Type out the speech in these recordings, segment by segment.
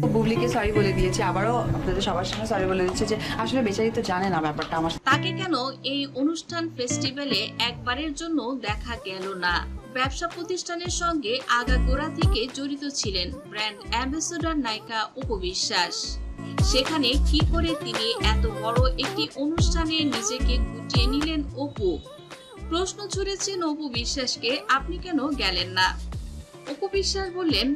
বুবলিকে sorry বলে দিয়েছে, আবারও আপনাদের সবার সামনে সরি বলে দিচ্ছে যে আসলে বেচারি তো জানে না ব্যাপারটা আমার তাকে কেন এই অনুষ্ঠান ফেস্টিভ্যালে একবারের জন্য দেখা গেল না? ব্যবসা প্রতিষ্ঠানের সঙ্গে আগাগোড়া থেকে জড়িত ছিলেন ব্র্যান্ড অ্যাম্বাসেডর নায়িকা উপবিশ্বাস সেখানে কি করে তিনি এত বড় একটি অনুষ্ঠানে নিজেকে গুটিয়ে নিলেন অপু? প্রশ্ন ছুড়েছেন অপু বিশ্বাসকে, আপনি কেন গেলেন না? অপু বিশ্বাস বললেন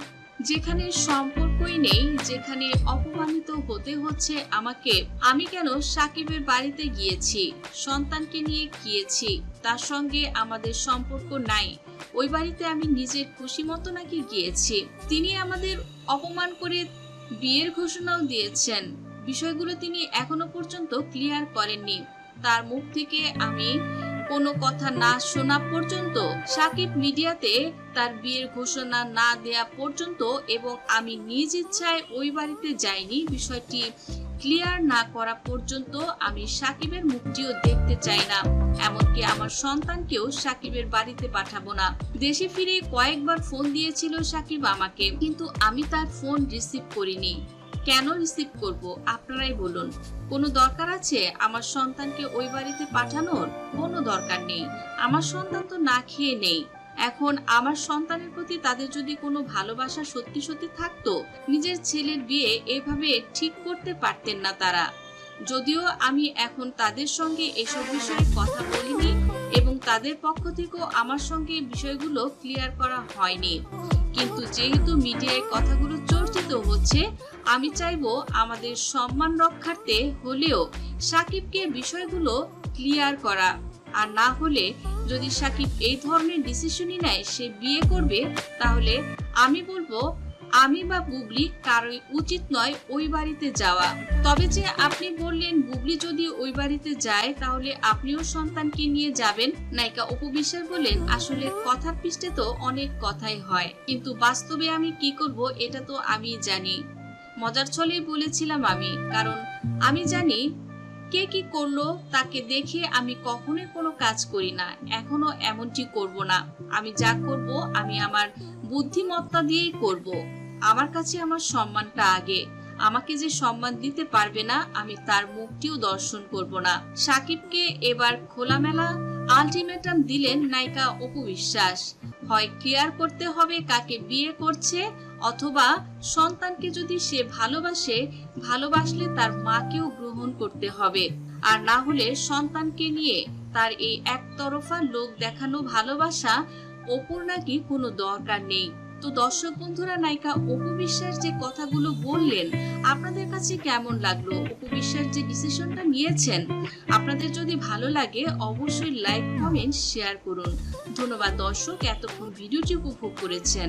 যেখানে সম্পর্কই নেই, যেখানে অপমানিত হতে হচ্ছে আমাকে, আমি কেন সাকিবের বাড়িতে গিয়েছি, সন্তানকে নিয়ে গিয়েছি, তার সঙ্গে আমাদের সম্পর্ক নাই, ওই বাড়িতে আমি নিজের খুশি মতো নাকি গিয়েছি? তিনি আমাদের অপমান করে বিয়ের ঘোষণাও দিয়েছেন। বিষয়গুলো তিনি এখনও পর্যন্ত ক্লিয়ার করেননি। তার মুখ থেকে আমি কোনো কথা না শোনা পর্যন্ত সাকিব মিডিয়াতে তার বিয়ের ঘোষণা না দেয়া পর্যন্ত এবং আমি নিজ ইচ্ছায় ওই বাড়িতে যাইনি, বিষয়টি ক্লিয়ার না করা পর্যন্ত আমি সাকিবের মুখটিও দেখতে চাই না। এমনকি আমার সন্তানকেও সাকিবের বাড়িতে পাঠাবো না। দেশে ফিরে কয়েকবার ফোন দিয়েছিল সাকিব আমাকে, কিন্তু আমি তার ফোন রিসিভ করিনি। কেন রিসিভ করব? আপনারাই বলুন। কোনো দরকার আছে? আমার সন্তানকে ওই বাড়িতে পাঠানোর কোনো দরকার নেই। আমার সন্তান তো না খেয়ে নেই। এখন আমার সন্তানের প্রতি তাদের যদি কোনো ভালোবাসা সত্যি সত্যি থাকতো, নিজের ছেলের বিয়ে এভাবে ঠিক করতে পারতেন না তারা। যদিও আমি এখন তাদের সঙ্গে এসব বিষয়ে কথা বলিনি এবং তাদের পক্ষ থেকেও আমার সঙ্গে বিষয়গুলো ক্লিয়ার করা হয়নি। কিন্তু যেহেতু মিডিয়ায় কথাগুলো চর্চিত হচ্ছে আমি চাইব আমাদের সম্মান রক্ষার্থে হলেও সাকিবকে বিষয়গুলো ক্লিয়ার করা। আর না হলে যদি সাকিব এই ধরনের ডিসিশনই নেয়, সে বিয়ে করবে, তাহলে আমি বলব, আমি বা বুবলি কারোই উচিত নয় ওই বাড়িতে যাওয়া। তবে যে আপনি বললেন, বুবলি যদি ওই বাড়িতে যায়, তাহলে আপনিও সন্তানকে নিয়ে যাবেন। নায়িকা উপবিশ্বাস বলেন আসলে কথার পৃষ্ঠে তো অনেক কথাই হয়। কিন্তু বাস্তবে আমি কি করব, এটা তো আমি জানি। মজার ছলেই বলেছিলাম আমি, কারণ আমি জানি কে কি করল, তাকে দেখে আমি কখনোই কোনো কাজ করি না, এখনও এমনটি করব না। আমি যা করব, আমি আমার বুদ্ধিমত্তা দিয়েই করব। আমার কাছে আমার সম্মানটা আগে। আমাকে যে সম্মান দিতে পারবে না, আমি তার মুখটিও দর্শন করব না। সাকিবকে এবার খোলামেলা আলটিমেটাম দিলেন নায়িকা অপু বিশ্বাস। হয় ক্লিয়ার করতে হবে, কাকে বিয়ে করছে অথবা সন্তানকে যদি সে ভালোবাসে, ভালোবাসলে তার মাকেও গ্রহণ করতে হবে। আর না হলে সন্তানকে নিয়ে তার এই একতরফা লোক দেখানো ভালোবাসা অপুর নাকি কোনো দরকার নেই। তো দর্শক বন্ধুরা, নায়িকা অপু বিশ্বাস যে কথাগুলো বললেন, আপনাদের কাছে কেমন লাগল? অপু বিশ্বাস যে ডিসিশনটা নিয়েছেন, আপনাদের যদি ভালো লাগে অবশ্যই লাইক কমেন্ট শেয়ার করুন। ধন্যবাদ দর্শক, এতক্ষণ ভিডিওটি উপভোগ করেছেন।